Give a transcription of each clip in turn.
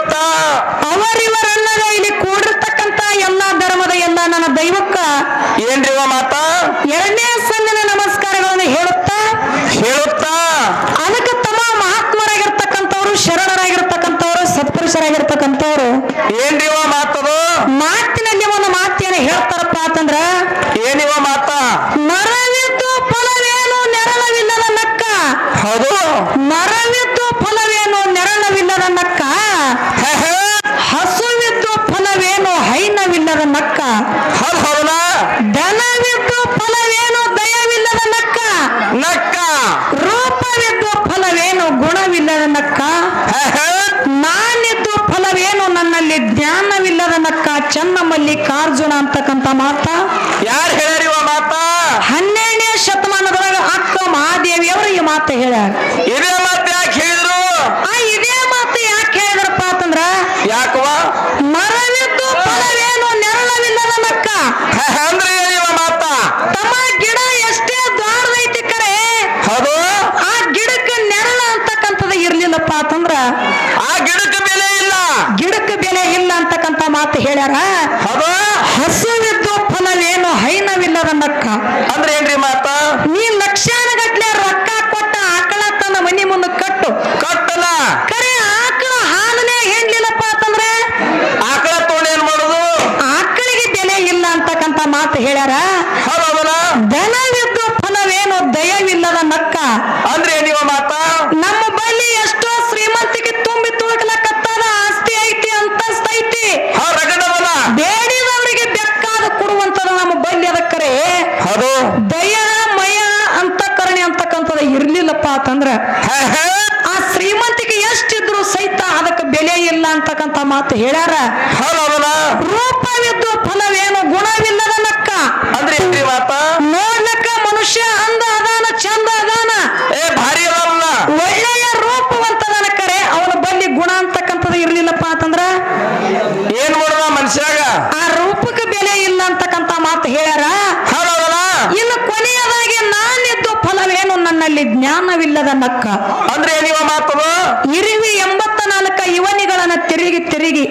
ಗೊತ್ತಾ ಅವರಿವರಲ್ಲದ ಇಲ್ಲಿ ಕೂಡಿರ್ತಕ್ಕಂತ ಎಲ್ಲಾ ಧರ್ಮದ ಎಲ್ಲಾ ನನ್ನ ದೈವಕ್ಕ ಏನ್ರಿವ ಮಾತಾ? ಎರಡನೇ ಸಂದಿನ ನಮಸ್ಕಾರಗಳನ್ನು ಹೇಳುತ್ತಾ? ಹೇಳುತ್ತಾ? ಅದಕ್ಕೆ ತಮ್ಮ ಮಹಾತ್ಮರಾಗಿರ್ತಕ್ಕಂಥವ್ರು ಶರಣರಾಗಿರ್ತಕ್ಕಂಥವ್ರು ಸತ್ಪುರುಷರಾಗಿರ್ತಕ್ಕಂಥವ್ರು. ಏನ್ರಿವ ಮಾತದು? ಮಾತು ಹೌದಾ ಹೌದಲ್ಲ ದನವಿದ್ದು ಫಲವೇನು ದಯವಿಲ್ಲದ ನಕ್ಕ? ನಕ್ಕ. ರೂಪವಿದ್ದು ಫಲವೇನು ಗುಣವಿಲ್ಲದ ನಕ್ಕ. ನಾನಿದ್ದು ಫಲವೇನು ನನ್ನಲ್ಲಿ ಜ್ಞಾನವಿಲ್ಲದ ನಕ್ಕ? ಚನ್ನಮಲ್ಲಿ ಕಾರ್ಜುನ ಅಂತಕ್ಕಂಥ ಮಾತ ಯಾರ್ ಹೇಳ್ಯಾರಿವ ಮಾತ ಹನ್ನೆರಡನೇ ಶತಮಾನದೊಳಗ ಅಕ್ಕ ಮಹಾದೇವಿಯವರು ಈ ಮಾತು ಹೇಳ್ಯಾರ ಇದೇ ಮಾತ ಯಾಕೆ ಹೇಳಿದ್ರು ಆ ಇದೇ ಮಾತು ಯಾಕೆ ಹೇಳಿದ್ರಪ್ಪ ಅಂತಂದ್ರ ಯಾಕವ ಮರವಿದ್ದು ಫಲವೇನು ನೆರಳವಿಲ್ಲದ ನಕ್ಕ ಹೇ, ಹೇ ಅಂದ್ರೆ ಏನಿವ ಮಾತ. ತಮ್ಮ ಗಿಡ ಎಷ್ಟೇ ದ್ವಾರದೈತಿ ಕರೆ ಹೌದು? ಆ ಗಿಡಕ್ಕೆ ನೆರಳ ಅಂತಕ್ಕಂಥದ್ದು ಇರ್ಲಿಲ್ಲಪ್ಪ ಅಂತಂದ್ರ? ಆ ಗಿಡಕ್ಕೆ ಬೆಲೆ ಇಲ್ಲ. ಗಿಡಕ್ಕೆ ಬೆಲೆ ಇಲ್ಲ ಅಂತಕ್ಕಂಥ ಮಾತು ಹೇಳ್ಯಾರ? ಹೌದು? ಹಸುವಿದ್ದು ಫಲವೇನು ಹೈನವಿಲ್ಲದ ನಕ್ಕ? ಅಂದ್ರೆ ಏನ್ರಿ ಮಾತ? ನೀ ರೊಕ್ಕ ಕೊಟ್ಟ ಆಕಳ ತನ್ನ ಮನಿ ಮುಂದೆ ಕಟ್ಟು ಕಟ್ಟಲ್ಲ ಕರೆ ಆಕಳ ಹಾಲನೇ ಹೆಣ್ಲಿಲ್ಲಪ್ಪ ಅಂತಂದ್ರೆ ಆಕಳ ತಗೊಂಡು ಏನ್ ಮಾಡೋದು ಆಕಳಿಗೆ ಬೆಲೆ ಇಲ್ಲ ಅಂತಕ್ಕಂಥ ಮಾತು ಹೇಳ್ಯಾರ? ದನವಿದ್ದು ಫಲವೇನು ದಯವಿಲ್ಲದ ನಕ್ಕ. ಅಂದ್ರೆ ನೀವು ಮಾತ? ನಮ್ಮ ಬಳಿ ಎಷ್ಟೋ ಶ್ರೀಮಂತಿಗೆ ತುಂಬಿ ತುಳುಕಲಕತ್ತದ ಆಸ್ತಿ ಐತಿ ಅಂತಸ್ತೈತಿ ಐತಿ. ಬೇಡಿದವರಿಗೆ ಬೆಕ್ಕಾದ ಕೊಡುವಂತದ ನಮ್ಮ ಬಳಿ ಅದಕ್ಕರೆ. ಹೌದು. ದಯ ಮಯ ಅಂತಕರಣೆ ಅಂತಕ್ಕಂಥದ್ದು ಇರ್ಲಿಲ್ಲಪ್ಪ ಅಂತಂದ್ರ. ಆ ಶ್ರೀಮಂತಿಗೆ ಎಷ್ಟಿದ್ರು ಸಹಿತ ಅದಕ್ಕೆ ಬೆಲೆ ಇಲ್ಲ ಅಂತಕ್ಕಂಥ ಮಾತು ಹೇಳ್ಯಾರ. ಹೌದು ಹೌದಲ್ಲ ರೂಪವಿದ್ದು ಫಲವೇನು ಗುಣವಿಲ್ಲದ ನಕ್ಕ ಅಂದ್ರೆ ಏನ್ರಿ ಮಾತ ನೋಡ್ಲಕ್ಕ ಮನುಷ್ಯ ಅಂದ ಅದಾನ ಚಂದ ಅದಾನ ಏ ಭಾರಿ ಅದಾವಲ್ಲ ಒಳ್ಳೆಯ ರೂಪವಂತದನ ಕರೆ ಅವನ ಬಲ್ಲಿ ಗುಣ ಅಂತಕ್ಕಂಥದ್ದು ಇರ್ಲಿಲ್ಲಪ್ಪ ಅಂತಂದ್ರ ಏನ್ ಮಾಡೋದ ಮನುಷ್ಯಾಗ ಆ ರೂಪಕ್ಕೆ ಬೆಲೆ ಇಲ್ಲ ಅಂತಕ್ಕಂಥ ಮಾತು ಹೇಳ್ಯಾರ ಹೌದು ಹೌದಲ್ಲ ಇನ್ನು ಕೊನೆಯದಾಗಿ ನಾನಿದ್ದು ನನ್ನಲ್ಲಿ ಜ್ಞಾನವಿಲ್ಲದ ನಕ್ಕ. ಅಂದ್ರೆ ಏನಿವ ಇರುವಿ ಎಂಬತ್ತ ನಾಲ್ಕ ಇವನಿಗಳನ್ನ ತಿರುಗಿ ತಿರುಗಿ.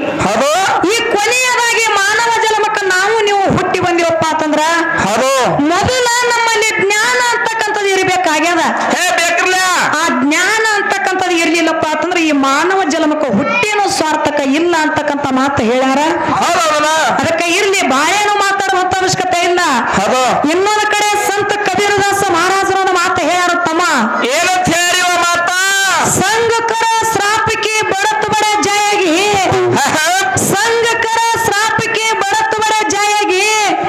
ಈ ಕೊನೆಯದಾಗಿ ಮಾನವ ಜನ್ಮಕ್ಕ ನಾವು ನೀವು ಹುಟ್ಟಿ ಬಂದಿವಪ್ಪ ಅಂತಂದ್ರ ಮೊದಲ ನಮ್ಮಲ್ಲಿ ಜ್ಞಾನ ಅಂತಕ್ಕಂಥದ್ದು ಇರಬೇಕಾಗ್ಯದ. ಆ ಜ್ಞಾನ ಅಂತಕ್ಕಂಥದ್ದು ಇರ್ಲಿಲ್ಲಪ್ಪ ಅಂತಂದ್ರೆ ಈ ಮಾನವ ಜನ್ಮಕ್ಕ ಹುಟ್ಟೇನು ಸ್ವಾರ್ಥಕ ಇಲ್ಲ ಅಂತಕ್ಕಂಥ ಮಾತು ಹೇಳ್ಯಾರ ಹೌದು ಹೌದಲ್ಲ ಅದಕ್ಕೆ ಇರ್ಲಿ ಬಾಳೇನು ಮಾತಾಡುವಂತ ಅವಶ್ಯಕತೆ ಇಲ್ಲ ಹೌದು ಇನ್ನೊಂದು ಕಡೆ ಸಂತ ಕಬೀರದಾಸ ಮಹಾರಾಜರನ್ನ ಮಾತು ಹೇಳ್ಯಾರ ತಮ್ಮ ಏನಂತ ಹೇಳಿವ ಮಾತ ಸಂಘಕರ ಶ್ರಾಪಕ್ಕೆ ಬಡತ್ ಬಡ ಜಾಯಗಿ ಹೇ, ಹೇ. ಸಂಘಕರ ಶ್ರಾಪಕ್ಕೆ ಬಡತ್ ಬಡ ಜಾಯಗಿ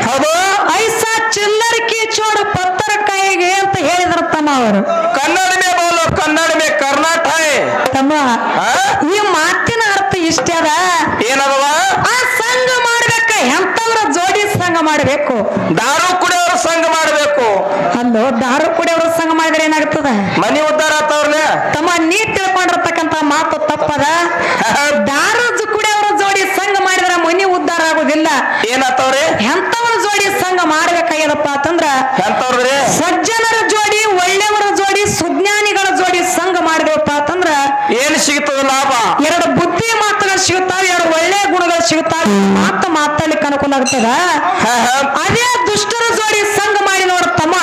ಹೌದು ಐಸಾ ಚಿಲ್ಲರ್ ಕಿ ಚೋಡು ಪತ್ತರ ಕಾಯಿಗೆ ಅಂತ ಹೇಳಿದ್ರ ತಮ್ಮ ಅವರು ಕನ್ನಡ ಮೇ ಬೋಲೋ ಕನ್ನಡ ಮೇ ಕರ್ನಾಟಕ ಹೈ. ತಮ್ಮ ಹಾ? ಈ ಮಾತಿನ ಅರ್ಥ ಇಷ್ಟೇ ಅದ ಏನದವ ಆ ಸಂಘ ಮಾಡ್ಬೇಕ ಎಂತವ್ರ ಜೋಡಿ ಸಂಘ ಮಾಡ್ಬೇಕು. ದಾರು ಕುಡಿಯವರ ಸಂಘ ಮಾಡಬೇಕು. ಅಲ್ಲೋ ದಾರು ಕುಡಿಯವರ ಸಂಘ ಮಾಡಿದ್ರೆ ಏನಾಗ್ತದ? ಮನೆ ಉದ್ದಾರ ಆತವ್ರಲ್ಲ ತಮ್ಮ ನೀ ತಿಳ್ಕೊಂಡಿರ್ತಕ್ಕಂತ ಮಾತು ತಪ್ಪದ? ದಾರು ಕುಡಿಯೋರ ಜೋಡಿ ಸಂಘ ಮಾಡಿದ್ರೆ ಮನಿ ಉದ್ದಾರ ಆಗುದಿಲ್ಲ. ಏನಾತವ್ರಿ ಎಂತವ್ರ ಜೋಡಿ ಸಂಘ ಮಾಡ್ಬೇಕಾಗ್ಯದಪ್ಪ ಅಂತಂದ್ರ ಎಂತವ್ರದ್ರಿ ಸಜ್ಜನರ ಜೋಡಿ ಒಳ್ಳೆಯವರ ಜೋಡಿ ಸುಜ್ಞಾನಿಗಳ ಜೋಡಿ ಸಂಘ ಮಾಡಿದೆವಪ್ಪ ಅಂತಂದ್ರ ಏನ್ ಸಿಗ್ತದ ಲಾಭ? ಎರಡು ಬುದ್ಧಿ ಮಾತುಗಳು ಸಿಗುತ್ತಾವೆ ಎರಡು ಒಳ್ಳೆಯ ಗುಣಗಳು ಸಿಗುತ್ತಾವೆ ಮಾತು ಮಾತಾಡ್ಲಿಕ್ಕೆ ಆಗ್ತದ ಹೇ. ಅದೇ ದುಷ್ಟರ ಜೋಡಿ ಸಂಘ ಮಾಡಿ ನೋಡ ತಮ್ಮ.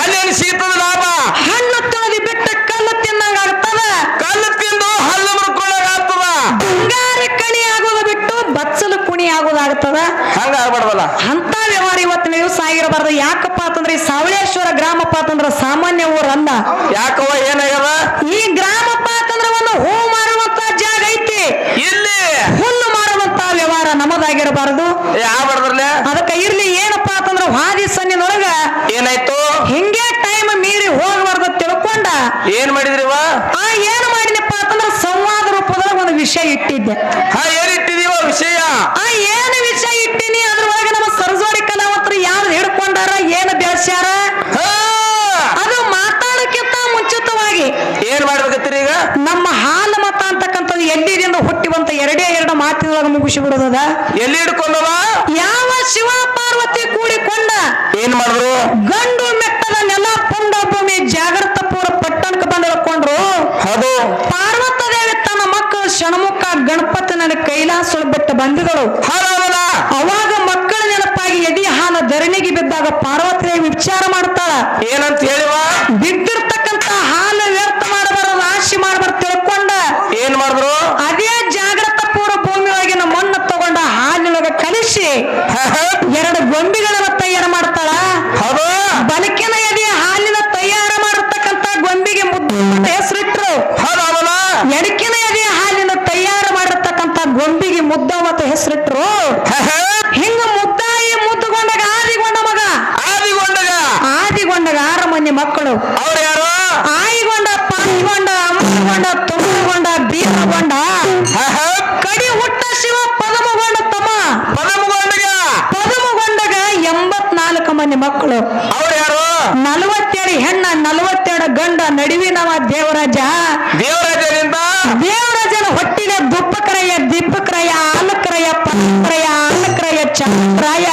ಸೀತದ ಸಿಗ್ತದ ಲಾಭ. ಹಣ್ಣು ತೊಳೆದಿ ಬಿಟ್ಟ ಕಲ್ಲು ತಿನ್ನಂಗ ಆಗ್ತದ? ಕಲ್ಲು ತಿಂದು ಹಲ್ಲು ಮುರ್ಕೊಳ್ಳಾಗ ಆಗ್ತದ. ಬಂಗಾರ ಕಣಿ ಆಗೋದು ಬಿಟ್ಟು ಬಚ್ಚಲು ಕುಣಿ ಆಗೋದಾಗ್ತದ ಹಂಗ ಆಗ್ಬಾರ್ದಲ್ಲ. ಅಂತ ವ್ಯವಹಾರ ಇವತ್ತಿನ ದಿವಸ ಆಗಿರಬಾರ್ದು ಯಾಕಪ್ಪ ಅಂತಂದ್ರೆ ಈ ಸಾವಳೇಶ್ವರ ಗ್ರಾಮಪ್ಪ ಅಂತಂದ್ರ ಸಾಮಾನ್ಯ ಊರಲ್ಲ. ಯಾಕವ ಏನಾಗ್ಯದ? ಈ ಗ್ರಾಮಪ್ಪ ಅಂತಂದ್ರ ಒಂದು ಹೂ ಮಾರುವಂತ ಜಾಗ ಐತಿ ಇಲ್ಲಿ ಹುಲ್ಲು ಮಾರುವಂತ ನಮ್ಮದಾಗಿರಬಾರದು ಅದಕ್ಕೆ ಇರ್ಲಿ ಏನಪ್ಪಾ ಅಂತಂದ್ರ ವಾದಿ ಸನ್ನಿನೊಳಗ ಏನಾಯ್ತು? ಹಿಂಗೆ ಟೈಮ್ ಮೀರಿ ಹೋಗಬಾರ್ದು ತಿಳ್ಕೊಂಡ. ಏನ್ ಮಾಡಿದ್ರಿವ ಆ ಏನ್ ಮಾಡಿನಪ್ಪಾ ಅಂತಂದ್ರ ಸಂವಾದ ರೂಪದೊಳಗ ಒಂದು ವಿಷಯ ಇಟ್ಟಿದ್ದೆ ಹಾ ಏನಿಟ್ಟಿದೀವ ವಿಷಯ ಆ ಏನು ವಿಷಯ ಇಟ್ಟಿನಿ ಅದ್ರೊಳಗೆ ನಮ್ಮ ಸರಜೋಡಿ ಕಲಾವಂತರು ಯಾವ್ದು ಹಿಡ್ಕೊಂಡಾರ ಏನು ಬೆಳೆಸ್ಯಾರ ಹಾ ಅದು ಮಾತಾಡಕ್ಕಿಂತ ಮುಂಚಿತವಾಗಿ ಏನ್ ಮಾಡ್ಬೇಕತ್ತೀರಿ ಈಗ ನಮ್ಮ ಹಾಲು ಮತ ಅಂತಕ್ಕಂಥದ್ದು ಎಲ್ಲಿದಿಂದ ಹುಟ್ಟಿ ಬಂತ ಎರಡೇ ಮಾತಿನೊಳಗೆ ಮುಗಿಸಿ ಬಿಡೋದದ ಎಲ್ಲಿ ಹಿಡ್ಕೊಂಡವ? ಯಾವ ಶಿವ ಪಾರ್ವತಿ ಕೂಡಿಕೊಂಡ? ಏನ್ ಮಾಡಿದ್ರು? ಗಂಡು ಮೆಟ್ಟದ ನೆಲ ಪುಂಡ ಭೂಮಿ ಜಾಗೃತ ಪೂರ ಪಟ್ಟಣಕ್ಕೆ ಬಂದು ಹಿಡ್ಕೊಂಡ್ರು. ಹೌದು. ಪಾರ್ವತ ದೇವಿ ತನ್ನ ಮಕ್ಕಳು ಷಣ್ಮುಖ ಕೈಲಾಸ ಬಿಟ್ಟು ಬಂದಿದಳು ಹೌದಲ್ಲ ಅವಾಗ ಮಕ್ಕಳ ನೆನಪಾಗಿ ಎದಿ ಹಾಲು ಧರಣಿಗೆ ಬಿದ್ದಾಗ ಪಾರ್ವತಿ ದೇವಿ ವಿಚಾರ ಮಾಡ್ತಾಳ ಏನಂತ ಹೇಳಿವ ಬಿದ್ದಿರ್ತಕ್ಕಂತ ಹಾಲು ವ್ಯರ್ಥ ಮಾಡಬಾರದು ರಾಶಿ ಮಾಡಬಾರ್ದು ತಿಳ್ಕೊಂಡ ಏನ್ ಮಾಡಿದ್ರು ಅದೇ ಜಾಗೃತ ಪೂರ್ವ ಭೂಮಿ ಒಳಗೆ ಮಡಕಿನ ಎದೆ ಹಾಲಿನ ತಯಾರು ಮಾಡಿರ್ತಕ್ಕಂಥ ಗೊಂಬಿಗೆ ಮುದ್ದ ಮತ್ತು ಹೆಸರಿಟ್ರು ಹಿಂಗ ಮುದ್ದಾಯಿ ಮುದ್ದುಗೊಂಡಾಗ ಆದಿಗೊಂಡ ಮಗ ಆದಿಗೊಂಡಗ ಆದಿಗೊಂಡಾಗ ಆರು ಮಂದಿ ಮಕ್ಕಳು ಅವ್ರು ಯಾರು ಆಯಿಗೊಂಡ ಪಾಯಿಗೊಂಡ ಅಮ್ಮಗೊಂಡ ತುಂಬಗೊಂಡ ಬೀರಗೊಂಡ ಕಡಿ ಹುಟ್ಟ ಶಿವ ಪದಮಗೊಂಡ ತಮ್ಮ ಪದಮಗೊಂಡಗ ಪದಮಗೊಂಡಾಗ ಮಕ್ಕಳು. ಅವ್ರು ಯಾರು ನಲವತ್ತೆರಡು ಹೆಣ್ಣ ನಲವತ್ತೆರಡು ಗಂಡ ನಡುವಿನವ ದೇವರಾಜ. ದೇವರಾಜನಿಂದ? ದೇವರಾಜನ ಹೊಟ್ಟಿಗೆ ದುಪ್ಪಕ್ರಯ ದಿಪ್ಪಕ್ರಯ ಆಲಕ್ರಯ ಪಕ್ರಯ ಆಲಕ್ರಯ ಚಂದ್ರಾಯ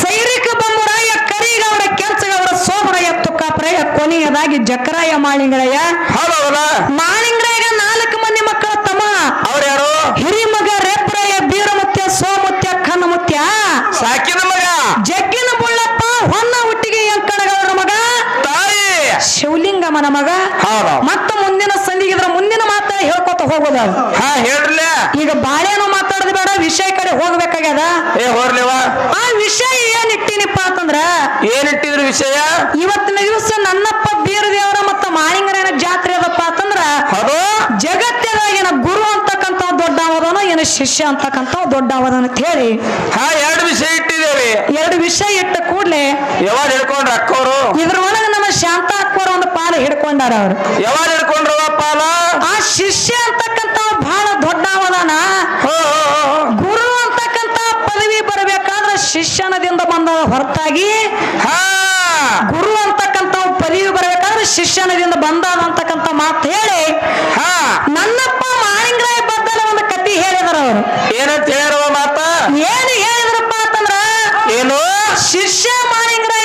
ಸೈರಿಕ ಬಂಬುರಾಯ ಕರಿಗೌಡ ಕೆಂಚಗೌಡ ಸೋಮರಾಯ ತುಕ್ಕಾಪ್ರಯ ಕೊನೆಯದಾಗಿ ಜಕರಾಯ ಮಾಳಿಂಗರಾಯ. ಹೌದೌದ ಮಾಳಿಂಗರಾಯ ನಾಲ್ಕು ಮಂದಿ ಮಕ್ಕಳ ತಮ್ಮ ಅವ್ರು ಯಾರು ಹಿರಿಮಗ ರೇಪ್ರಾಯ ಬೀರಮುತ್ಯ ಸೋಮುತ್ಯ ಖನ್ನಮುತ್ಯ ಸಾಕಿನ ಮಗ ಜಗ್ಗಿನ ಬುಳ್ಳಪ್ಪ ಹೊನ್ನ ಹುಟ್ಟಿಗೆ ಎಂಕಣಗೌಡರ ಮಗ ತಾಯಿ ಶಿವಲಿಂಗಮ್ಮನ ಮಗ ಹೌದು ಮತ್ತ ಮುಂದಿನ ಸಂಧಿಗಿದ್ರ ಮುಂದಿನ ಮಾತ ಹಾ ಹೇಳ್ರಲ್ಲ ಈಗ ಬಾಳೆನೂ ಮಾತಾಡೋದು ಬೇಡ ವಿಷಯ ಕಡೆ ಹೋಗ್ಬೇಕಾಗ್ಯದ? ಏ ಹೋರ್ಲಿವ ಆ ವಿಷಯ ಏನ್ ಇಟ್ಟಿನಿಪ್ಪ ಅಂತಂದ್ರ? ಏನಿಟ್ಟಿದ್ರ ವಿಷಯ? ಇವತ್ತಿನ ದಿವಸ ನನ್ನಪ್ಪ ಬೀರದೇವರ ಮತ್ತ ಮಾಳಿಂಗರನ ಜಾತ್ರೆ ಅದಪ್ಪ ಅಂತಂದ್ರ ಅದು ಜಗತ್ತಿನಾಗಿನ ಗುರು ಅಂತಕ್ಕಂತ ದೊಡ್ಡ ಅವದನ ಏನ ಶಿಷ್ಯ ಅಂತಕ್ಕಂತ ದೊಡ್ಡ ಅವದನ ಅಂತ ಹೇಳಿ. ಹಾ ಎರಡು ವಿಷಯ ಇಟ್ಟಿದ್ದೇವೆ. ಎರಡು ವಿಷಯ ಇಟ್ಟ ಕೂಡ್ಲೆ ಯಾವಾಗ ಹಿಡ್ಕೊಂಡ್ರ ಅಕ್ಕೋರು? ಇದ್ರ ಒಳಗ ನಮ್ಮ ಶಾಂತ ಅಕ್ಕೋರ ಒಂದು ಪಾಲ ಹಿಡ್ಕೊಂಡಾರ ಅವ್ರು. ಯಾವಾಗ ಹಿಡ್ಕೊಂಡ್ರವ ಪಾಲ? ಆ ಶಿಷ್ಯ ಅಂತಕ್ಕಂಥ ಬಹಳ ದೊಡ್ಡವನ. ಗುರು ಅಂತಕ್ಕಂತ ಪದವಿ ಬರಬೇಕಾದ್ರೆ ಶಿಷ್ಯನದಿಂದ ಬಂದ ಹೊರತಾಗಿ ಹಾ. ಗುರು ಅಂತಕ್ಕಂತ ಪದವಿ ಬರಬೇಕಾದ್ರೆ ಶಿಷ್ಯನದಿಂದ ಬಂದ ಅಂತಕ್ಕಂತ ಮಾತು ಹೇಳಿ ಹಾ. ನನ್ನಪ್ಪ ಮಾಳಿಂಗರಾಯ ಬದ್ದಲ ಒಂದು ಕತಿ ಹೇಳಿದ್ರು ಅವರು. ಏನಂತ ಹೇಳುವ ಮಾತ? ಏನು ಹೇಳಿದ್ರಪ್ಪ ಅಂತಂದ್ರ ಏನು? ಶಿಷ್ಯ ಮಾಳಿಂಗರಾಯ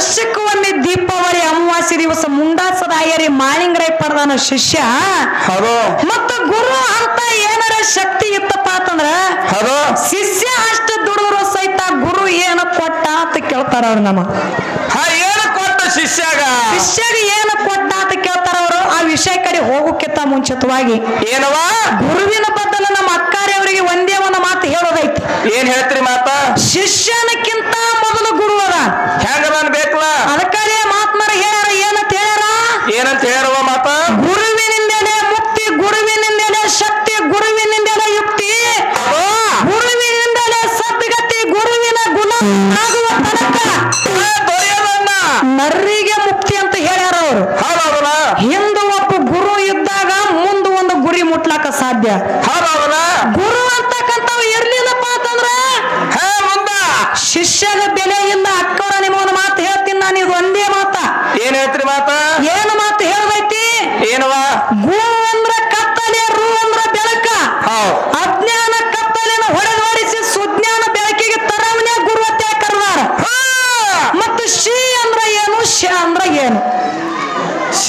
ವರ್ಷಕ್ಕೆ ಒಮ್ಮೆ ದೀಪಾವಳಿ ಅಮಾವಾಸ್ಯ ದಿವಸ ಮುಂಡಾಸದಾಯರಿ ಮಾಳಿಂಗರೈ ಪಡೆದಾನ ಶಿಷ್ಯ. ಮತ್ತು ಮತ್ತ ಗುರು ಅಂತ ಏನಾರ ಶಕ್ತಿ ಇತ್ತಪ್ಪ ಅಂತಂದ್ರ ಶಿಷ್ಯ ಅಷ್ಟು ದುಡಿದ್ರು ಸಹಿತ ಗುರು ಏನ ಕೊಟ್ಟ ಅಂತ ಕೇಳ್ತಾರ ಅವ್ರು ನಮ್ಮ. ಹಾ ಏನು ಕೊಟ್ಟ ಶಿಷ್ಯಾಗ? ಶಿಷ್ಯ ಏನು ಕೊಟ್ಟ ಅಂತ ಕೇಳ್ತಾರ ಅವರು. ಆ ವಿಷಯ ಕಡೆ ಹೋಗೋಕ್ಕಿಂತ ಮುಂಚಿತವಾಗಿ ಏನವ? ಗುರುವಿನ ಬದಲ ನಮ್ಮ ಅಕ್ಕಾರಿ ಅವರಿಗೆ ಒಂದೇ ಒಂದು ಮಾತು ಹೇಳೋದೈತಿ. ಏನ್ ಹೇಳ್ತೀರಿ ಮಾತಾ? ಶಿಷ್ಯನಕ್ಕಿಂತ ಮೊದಲು ಗುರು ಅದ. ನಾನು ಬೇಕಲ್ಲ? ಅದಕ್ಕಾಗಿ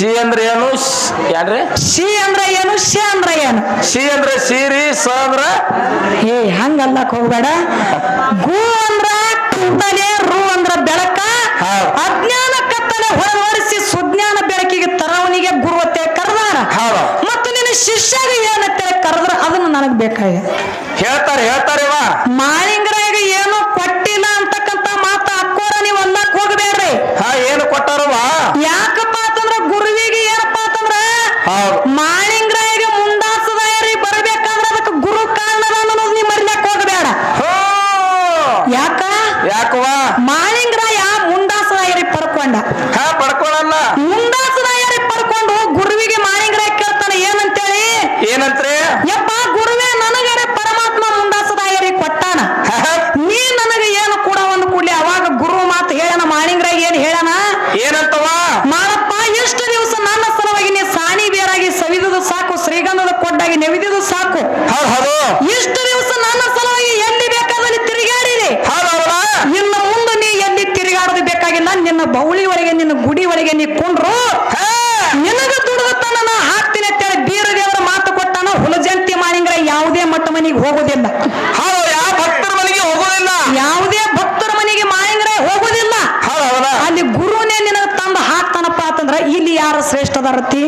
ಸಿ ಅಂದ್ರೆ ಏನು? ಏನ್ರಿ ಸಿ ಅಂದ್ರೆ ಏನು? ಸಿ ಅಂದ್ರೆ ಏನು? ಸಿ ಅಂದ್ರೆ ಸೀರಿ ಸ ಅಂದ್ರ? ಏ ಹಂಗಲ್ಲ ಹೋಗ್ಬೇಡ. ಗು ಅಂದ್ರ ಕತ್ತಲೆ ರು ಅಂದ್ರ ಬೆಳಕ. ಅಜ್ಞಾನ ಕತ್ತಲೆ ಹೊರವರಿಸಿ ಸುಜ್ಞಾನ ಬೆಳಕಿಗೆ ತರವನಿಗೆ ಗುರುವತ್ತೆ ಕರೆದಾರ. ಹೌದು. ಮತ್ತು ನಿನ್ನ ಶಿಷ್ಯಗೆ ಏನತ್ತೆ ಕರೆದ್ರ ಅದನ್ನ ನನಗ್ ಬೇಕಾಗಿದೆ. ಹೇಳ್ತಾರೆ ಹೇಳ್ತಾರೆ ವಾ ಏನು ಕೊಟ್ಟಿಲ್ಲ ಅಂತಕ್ಕಂತ ಮಾತ ಅಕ್ಕೋರ ನೀವು ಅಲ್ಲಕ್ ಹೋಗಬೇಡ್ರಿ ಹಾ ಏನು ಕೊಟ್ಟಾರವ ಯಾಕಪ್ಪ ಅಂತಂದ್ರ ಗುರುವಿಗೆ ಏನಪ್ಪ ಅಂತಂದ್ರ ಹೌದು ಮಾಳಿಂಗರಾಯಿಗೆ ಮುಂದಾಸದಾಯರಿ ಬರ್ಬೇಕಾದ್ರ ಅದಕ್ಕೆ ಗುರು ಕಾರಣದ ಅನ್ನೋದು ನೀವು ಮರಿಲಕ್ ಹೋಗಬೇಡ ಹೋ ಯಾಕ ಯಾಕವ ಮಾಳಿಂಗರಾಯ ಮುಂದಾಸದಾಯರಿ ಪಡ್ಕೊಂಡ ಹಾ ಪಡ್ಕೊಳಲ್ಲ ಮುಂದಾಸದಾಯರಿ ಪಡ್ಕೊಂಡು ಗುರುವಿಗೆ ಮಾಳಿಂಗರಾಯ ಕೇಳ್ತಾನೆ ಏನಂತೇಳಿ ಏನಂತ್ರಿ ಯಪ್ಪ ಗುರುವೇ ನನಗರೆ ಪರಮಾತ್ಮ ಮುಂದಾಸದಾಯರಿ ಕೊಟ್ಟಾನ ಹಾ, ಹಾ. ನೀ ನನಗೆ ಏನು ಕೂಡ ಒಂದು ಕೂಡಲೇ ಅವಾಗ ಗುರು ಮಾತು ಹೇಳನ ಮಾಳಿಂಗರಾಯ ಏನ್ ಹೇಳನ ಏನಂತವ ಮಾಡಪ್ಪ ಎಷ್ಟು ದಿವಸ ನನ್ನ ಸಲುವಾಗಿ ನೀ ಸಾಣಿ ಬೇರಾಗಿ ಸವಿದುದು ಸಾಕು ಶ್ರೀಗಂಧದ ಕೊಡ್ಡಾಗಿ ನೆವಿದುದು ಸಾಕು ಹೌದು ಹೌದು ಇಷ್ಟು ದಿವಸ ನನ್ನ ಸಲುವಾಗಿ ಎಲ್ಲಿ ಬೇಕಾದಲ್ಲಿ ತಿರುಗಾಡಿರಿ ಹೌದೌದಲ್ಲ ಇನ್ನು ಮುಂದೆ ನೀ ಎಲ್ಲಿ ತಿರುಗಾಡೋದು ಬೇಕಾಗಿಲ್ಲ ನಿನ್ನ ಬೌಳಿ ಒಳಗೆ ನಿನ್ನ ಗುಡಿ ಒಳಗೆ ನೀ ಕೊಂಡ್ರು ಹಾ ನಿನಗ ದುಡಿದ ತನ ನಾ ಹಾಕ್ತೀನಿ ಅಂತೇಳಿ ಬೀರ ದೇವರ ಮಾತು ಕೊಟ್ಟಾನ ಹುಲಜಂತಿ ಮಾಣಿಂಗ್ರ ಯಾವುದೇ ಮಟ್ಟ ಮನೆಗೆ ಹೋಗೋದಿಲ್ಲ ಹೌದು ಯಾವ ಭಕ್ತರ ಮನೆಗೆ ಹೋಗೋದಿಲ್ಲ ಯಾವುದೇ ಭಕ್ತರ ಮನೆಗೆ ಮಾಣಿಂಗ್ರ ಹೋಗೋದಿಲ್ಲ ಹೌದು ಹೌದಲ್ಲ ಅಲ್ಲಿ ಗುರುನೇ ನಿನಗ ತಂದು ಹಾಕ್ತಾನಪ್ಪ ಅಂತಂದ್ರ ಇಲ್ಲಿ ಅದಾರತಿ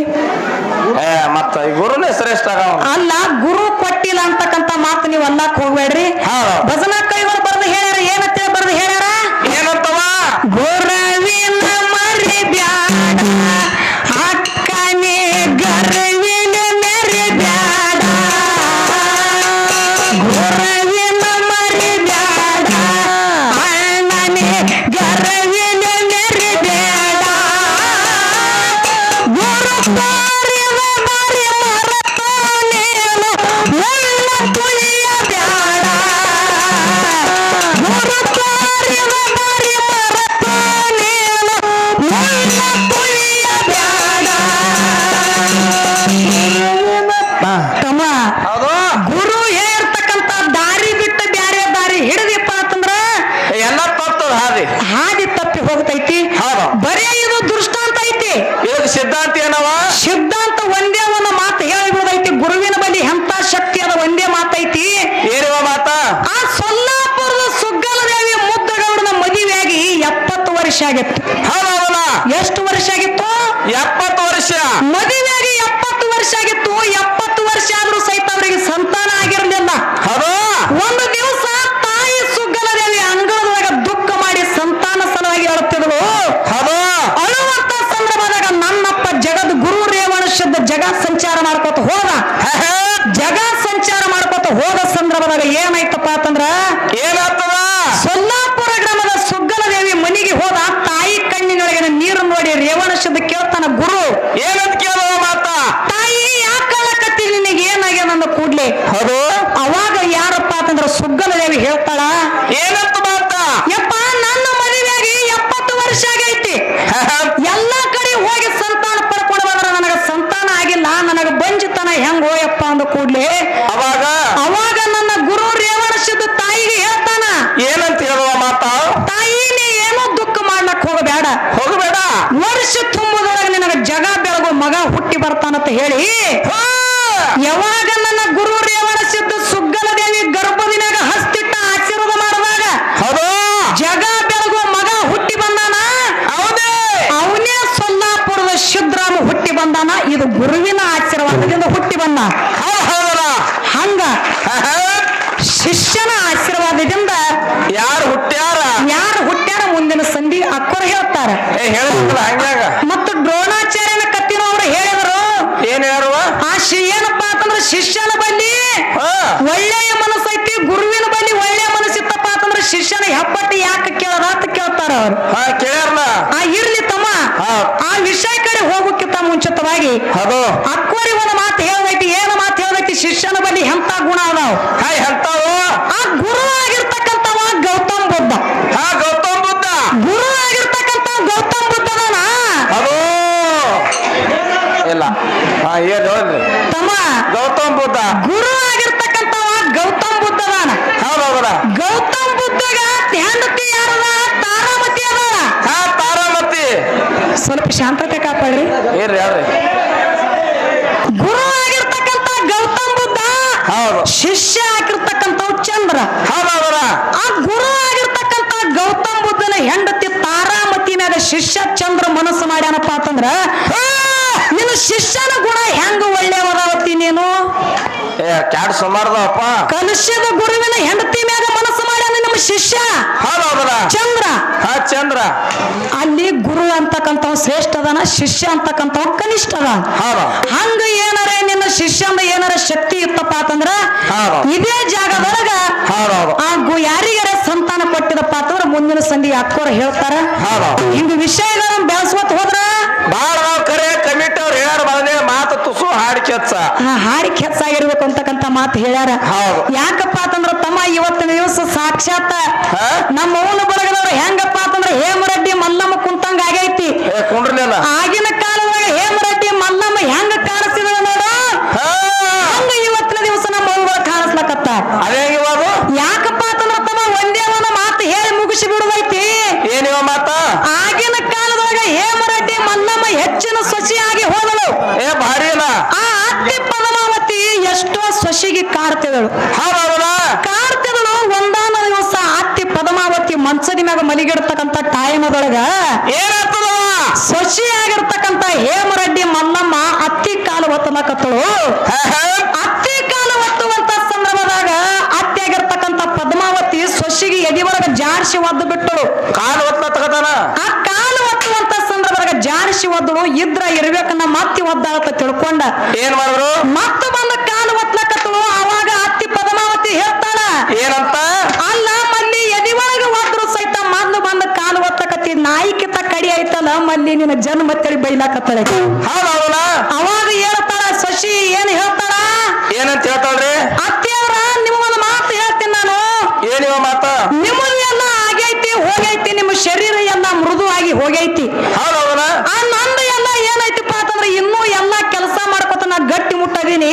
ಏ ಮತ್ತ ಈ ಗುರುನೇ ಶ್ರೇಷ್ಠ ಅಲ್ಲ ಗುರು ಕೊಟ್ಟಿಲ್ಲ ಅಂತಕ್ಕಂತ ಮಾತು ನೀವು ಅಲ್ಲಕ್ ಹೋಗ್ಬೇಡ್ರಿ. ಭಜನಾ ಆಗಿತ್ತು ಎಷ್ಟು ವರ್ಷ ಆಗಿತ್ತು ಎಪ್ಪತ್ತು ವರ್ಷ. ಮದುವೆಗೆ ಎಪ್ಪತ್ತು ವರ್ಷ ಆಗಿತ್ತು ಎಪ್ಪತ್ತು ವರ್ಷ ಆದ್ರೂ ಸಹಿತ ಅವರಿಗೆ ಸಂತಾನ ಆಗಿರಲಿಲ್ಲ. ಹೌದು. ಒಂದು ದಿವಸ ತಾಯಿ ಸುಗ್ಗಲದೇವಿ ಅಂಗಳದೊಳಗ ದುಃಖ ಮಾಡಿ ಸಂತಾನ ಸಲುವಾಗಿ ಅಳುತ್ತಿದಳು ಹೌದು. ಅಳುವಂತ ಸಂದರ್ಭದಾಗ ನನ್ನಪ್ಪ ಜಗದ್ ಗುರು ರೇವಣ ಶುದ್ಧ ಜಗ ಸಂಚಾರ ಮಾಡ್ಕೋತ ಹೋದ. ಜಗ ಸಂಚಾರ ಮಾಡ್ಕೋತ ಹೋದ ಸಂದರ್ಭದಾಗ ಏನಾಯ್ತಪ್ಪ ಅಂತಂದ್ರ ಏನಾಗ್ತದ ಸೊಲ್ಲಾಪುರ ಗ್ರಾಮದ ಸುಗ್ಗಲದೇವಿ ಮನೆಗೆ ಹೋದ ತಾಯಿ ಕಣ್ಣಿನೊಳಗಿನ ನೀರು ನೋಡಿ ರೇವಣ ಶುದ್ಧ ಕೇಳ್ತಾನ ಗುರು ಏನಂತ ಕೇಳುವ ಮಾತ ತಾಯಿ ಯಾಕಲ್ಲಕತ್ತಿ ನಿನಗೆ ಏನಾಗ್ಯದ ಅಂದ ಕೂಡ್ಲೆ ಹೌದು ಅವಾಗ ಯಾರಪ್ಪ ಅಂತಂದ್ರ ಸುಗ್ಗಲದೇವಿ ಹೇಳ್ತಾಳ ಏನಂತ ಮಾತ ಯಪ್ಪ ನನ್ನ ಮದುವೆಯಾಗಿ ಎಪ್ಪತ್ತು ವರ್ಷ ಆಗೈತಿ ಹೇ, ಹೇ. ಎಲ್ಲಾ ಕಡೆ ಹೋಗಿ ಸಂತಾನ ಪಡ್ಕೊಂಡು ಬಂದ್ರ ನನಗ ಸಂತಾನ ಆಗಿಲ್ಲ ನನಗ ಬಂಜಿತನ ಹೆಂಗ್ ಹೋಯಪ್ಪ ಅಂದ ಕೂಡ್ಲೆ ಅವಾಗ ಅವಾಗ ನನ್ನ ಗುರು ರೇವಣ ಸಿದ್ಧ ತಾಯಿಗೆ ಹೇಳ್ತಾನ ಏನಂತ ಹೇಳುವ ಮಾತ ತಾಯಿ ನೀ ಏನೋ ದುಃಖ ಮಾಡ್ಲಕ್ ಹೋಗಬೇಡ. ವರ್ಷ ತುಂಬುದೊಳಗೆ ನಿನಗ ಜಗ ಬೆಳಗು ಮಗ ಹುಟ್ಟಿ ಬರ್ತಾನಂತ ಹೇಳಿ. ಯಾವಾಗ ನನ್ನ ಗುರು ರೇವಣ ಸಿದ್ಧ ಸುಗ್ಗಲ ದೇವಿ ಗರ್ಭದಿನಾಗ ಹಸ್ತಿಟ್ಟ ಆಶೀರ್ವಾದ ಮಾಡುವಾಗ ಜಗ ಬೆಳಗುವ ಮಗ ಹುಟ್ಟಿ ಬಂದಾನ? ಅವನೇ ಸೊಲ್ಲಾಪುರದ ಶುದ್ರಾಮ ಹುಟ್ಟಿ ಬಂದಾನ? ಇದು ಗುರುವಿನ ಆಶೀರ್ವಾದದಿಂದ ಹುಟ್ಟಿ ಬಂದ. ಹಂಗ. ಶಿಷ್ಯನ ಆಶೀರ್ವಾದದಿಂದ ಯಾರು ಹುಟ್ಟ್ಯಾರ ಯಾರು ಹುಟ್ಟ್ಯಾರ ಮುಂದಿನ ಸಂಧಿ ಹೇಳ್ತಾರ ಏ ಹೇಳಿದ್ರಲ್ಲ ಹಂಗ್ಯಾಗ? ಮತ್ತು ದ್ರೋಣಾಚಾರ್ಯನ ಕತ್ತಿನ ಅವರು ಹೇಳಿದರು ಏನ್ ಹೇಳುವ ಆ ಶಿ ಏನಪ್ಪಾ ಅಂತಂದ್ರೆ ಶಿಷ್ಯನ ಬಲ್ಲಿ. ಒಳ್ಳೆಯ ಮನಸ್ಸೈತಿ ಗುರುವಿನ ಬಲ್ಲಿ ಒಳ್ಳೆಯ ಮನಸ್ಸಿತ್ತಪ್ಪ ಅಂತಂದ್ರೆ ಶಿಷ್ಯನ ಹೆಪ್ಪಟ್ಟಿ ಯಾಕೆ ಕೇಳದ ಅಂತ ಕೇಳ್ತಾರ ಅವ್ರು. ಹಾ ಕೇಳ್ಯಾರಲ್ಲ? ಆ ಇರ್ಲಿ ತಮ್ಮ. ಆ ವಿಷಯ ಕಡೆ ಹೋಗೋಕ್ಕಿಂತ ಮುಂಚಿತವಾಗಿ. ಅದು ಅಕ್ಕೋರಿ ಒಂದು ಮಾತು ಹೇಳ್ದೈತಿ ಏನು ಮಾತು ಹೇಳ್ದೈತಿ ಶಿಷ್ಯನ ಬಲ್ಲಿ ಎಂತ ಗುಣ ಅದಾವ ಹಾಯ್ ಎಂತಾವು ಆ ಗುರು ಆಗಿರ್ತಕ್ಕಂಥವ ಗೌತಮ್ ಬುದ್ಧ ಹಾ ಗೌತಮ್ ಬುದ್ಧ ಗುರು ಆಗಿರ್ತಕ್ಕಂಥ ಗೌತಮ್ ಬುದ್ಧನ ಅದು ಇಲ್ಲ. ಹಾ ಏನ್ ಹೇಳ್ರಿ ತಮ್ಮ ಗೌತಮ್ ಬುದ್ಧ. ಗುರು ಆಗಿರ್ತಕ್ಕಂಥವ ಗೌತಮ್ ಬುದ್ಧದಾನ. ಹೌದೌದಲ್ಲ ಗೌತಮ್ ಬುದ್ಧಗ ಹೆಂಡತಿ ಯಾರದ ತಾರಾಮತಿ ಅದ ಹಾ ತಾರಾಮತಿ. ಸ್ವಲ್ಪ ಶಾಂತತೆ ಕಾಪಾಡ್ರಿ. ಏನ್ರಿ ಹೇಳ್ರಿ. ಗುರು ಆಗಿರ್ತಕ್ಕಂಥ ಗೌತಮ್ ಬುದ್ಧ ಹೌದು. ಶಿಷ್ಯ ಆಗಿರ್ತಕ್ಕಂಥ ಚಂದ್ರ. ಹೌದಾ ಆ ಗುರು ಆಗಿರ್ತಕ್ಕಂಥ ಗೌತಮ್ ಬುದ್ಧನ ಹೆಂಡತಿ ತಾರಾಮತಿ ಮ್ಯಾಗ ಶಿಷ್ಯ ಚಂದ್ರ ಮನಸ್ಸು ಮಾಡ್ಯಾನಪ್ಪ ಅಂತಂದ್ರ ನಿನ್ನ ಶಿಷ್ಯನ ಗುಣ ಹೆಂಗ ಒಳ್ಳೆಯವರಾವತಿ ನೀನು? ಸುಮಾರ್ದಪ್ಪ ಕಲುಷ್ಯದ ಗುರುವಿನ ಹೆಂಡತಿ ಮ್ಯಾಗ ಮನಸ್ಸು ಮಾಡ್ಯಾನ ನಮ್ಮ ಶಿಷ್ಯ? ಚಂದ್ರ. ಚಂದ್ರ. ಅಲ್ಲಿ ಗುರು ಅಂತಕ್ಕಂಥವ್ ಶ್ರೇಷ್ಠ ಅದಾನ ಶಿಷ್ಯ ಅಂತಕ್ಕಂಥವ್ ಕನಿಷ್ಠ ಅದ ಹಂಗ ಏನಾರ ನಿನ್ನ ಶಿಷ್ಯಂದ ಏನಾರ ಶಕ್ತಿ ಇತ್ತಪ್ಪ ಅಂತಂದ್ರ ಇದೇ ಜಾಗದೊಳಗ ಹೌದೌದು ಆ ಗು ಯಾರಿಗಾರ ಸಂತಾನ ಕೊಟ್ಟಿದಪ್ಪ ಅಂತಂದ್ರ ಮುಂದಿನ ಸಂಧಿ ಅಕ್ಕೋರ ಹೇಳ್ತಾರ? ಹಿಂಗ ವಿಷಯ ಬೆಳೆಸ್ಕೊತ ಹೋದ್ರ? ಬಾಳ ಕರೆ ಕಮಿಟಿ ಅವ್ರು ಮೊದಲೇ ಮಾತು ತುಸು ಹಾಡಿ ಕೆಚ್ಚ ಹಾಡಿ ಕೆಚ್ಚಾಗಿರ್ಬೇಕು ಅಂತಕ್ಕಂತ ಮಾತು ಹೇಳ್ಯಾರ. ಹೌದು. ಯಾಕಪ್ಪ ಅಂತಂದ್ರ ತಮ್ಮ ಇವತ್ತಿನ ದಿವಸ ಸಾಕ್ಷಾತ್? ನಮ್ಮ ಊನ ಬಳಗದವ್ರು ಹೆಂಗಪ್ಪ ಅಂತಂದ್ರ ಹೇಮರಡ್ಡಿ ಮಲ್ಲಮ್ಮ ಕುಂತಂಗ ಆಗೈತಿ. ಆಗಿನ ಕಾಲದಾಗ ಹೇಮರೆಡ್ಡಿ ಮಲ್ಲಮ್ಮ ಹೆಂಗ ಕಾಣಿಸ್ತಿದ್ರು ನೋಡು ಹಾ ಹಂಗ ಇವತ್ತಿನ ದಿವಸ ನಮ್ಮ ಅವ್ಗಳು ಕಾಣಿಸ್ಲಕತ್ತ ಅದೇ ಇವಾಗ ಯಾಕಪ್ಪ ಅಂತಂದ್ರ ತಮ್ಮ ಒಂದೇ ಒಂದು ಮಾತು ಹೇಳಿ ಮುಗಿಸಿ ಬಿಡುದೈತಿ ಏನಿವ ಮಾತ ಆಗಿನ ಕಾಲದೊಳಗ ಹೇಮರೆಡ್ಡಿ ಮಲ್ಲಮ್ಮ ಹೆಚ್ಚಿನ ಸೊಸೆಯಾಗಿ ಹೋದಳು ಏ ಭಾರಿ ಆ ಅತ್ತಿ ಪದ್ಮಾವತಿ ಎಷ್ಟೋ ಸೊಸಿಗೆ ಕಾಡ್ತಿದಳು ಕಾಡ್ತಿದಳು ಒಂದಾನ ದಿವಸ ಅತ್ತಿ ಪದ್ಮಾವತಿ ಮಂಚದ ಮ್ಯಾಗ ಮಲಿಗಿಡ್ತಕ್ಕಂಥ ಟೈಮದೊಳಗ ಏನಾಗ್ತದ? ಸೊಸಿ ಆಗಿರ್ತಕ್ಕಂಥ ಹೇಮರೆಡ್ಡಿ ಮನ್ನಮ್ಮ ಅತ್ತಿ ಕಾಲು ಹಾ. ಅತ್ತಿ ಕಾಲು ಒತ್ತುವಂತ ಸಂದರ್ಭದಾಗ ಅತ್ತಿ ಆಗಿರ್ತಕ್ಕಂಥ ಪದ್ಮಾವತಿ ಸೊಸೆಗೆ ಎದಿ ಒಳಗ ಜಾರ್ಸಿ ಒದ್ದು ಬಿಟ್ಟಳು ಕಾಲು ಒತ್ತ ತಗತಾನ? ಆ ಕಾಲು ಜಾರಿಸಿ ಒದ್ದಳು ಇದ್ರ ಇರ್ಬೇಕನ್ನ ಮತ್ತೆ ಒದ್ದಾಳತ್ತ ತಿಳ್ಕೊಂಡ. ಏನ್ ಮಾಡಿದ್ರು? ಮತ್ತೆ ಬಂದ ಕಾಲು ಒತ್ಲಕತ್ತಳು ಅವಾಗ ಅತ್ತಿ ಪದ್ಮಾವತಿ ಹೇಳ್ತಾಳ. ಏನಂತ? ಅಲ್ಲ ಮಲ್ಲಿ ಎದಿ ಒಳಗೆ ಒದ್ರು ಸಹಿತ ಮೊದ್ಲು ಬಂದ ಕಾಲು ಒತ್ತಕತ್ತಿ ನಾಯಿ ಕಿತ್ತ ಕಡಿ ಐತಲ್ಲ ಮಲ್ಲಿ ನಿನ್ನ ಜನ್ಮ ತಳಿ ಬೈಲಾಕತ್ತಳ. ಅವಾಗ ಹೇಳ್ತಾಳ ಶಶಿ ಏನ್ ಹೇಳ್ತಾಳ? ಏನಂತ ಹೇಳ್ತಾಳ್ರಿ? ಅತ್ತೆಯವ್ರ ನಿಮ್ಮೊಂದು ಮಾತು ಹೇಳ್ತೀನಿ ನಾನು. ಏನಿವ ಮಾತ? ನಿಮ್ಮದು ಎಲ್ಲ ಆಗೈತಿ ಹೋಗೈತಿ ನಿಮ್ಮ ಶರೀರ ಎಲ್ಲ ಮೃದುವಾಗಿ ಹೋಗೈತಿ. ಹೌದೌದಲ್ಲ ಆ ನಂದು ಎಲ್ಲ ಏನೈತಿಪ್ಪ ಅಂತಂದ್ರೆ ಇನ್ನೂ ಎಲ್ಲ ಕೆಲಸ ಮಾಡ್ಕೊತ ನಾ ಗಟ್ಟಿ ಮುಟ್ಟದೀನಿ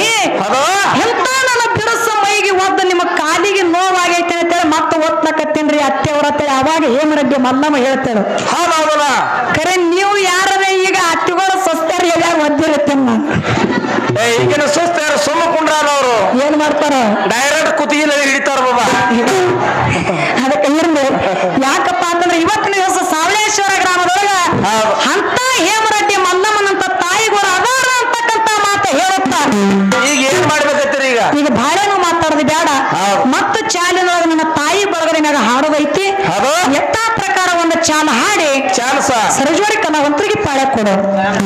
ಎಂತ ನನ್ನ ಬಿರುಸ ಮೈಗೆ ಒದ್ದು ನಿಮ್ಮ ಕಾಲಿಗೆ ನೋವಾಗೈತೆ ಅಂತೇಳಿ ಮತ್ತೆ ಅತ್ತೆ ಅವ್ರ ಅಂತೇಳಿ. ಅವಾಗ ಹೇಮರಡ್ಡಿ ಮಲ್ಲಮ್ಮ ಹೇಳ್ತೇನೆ ಹೌದೌದಲ್ಲ Pero,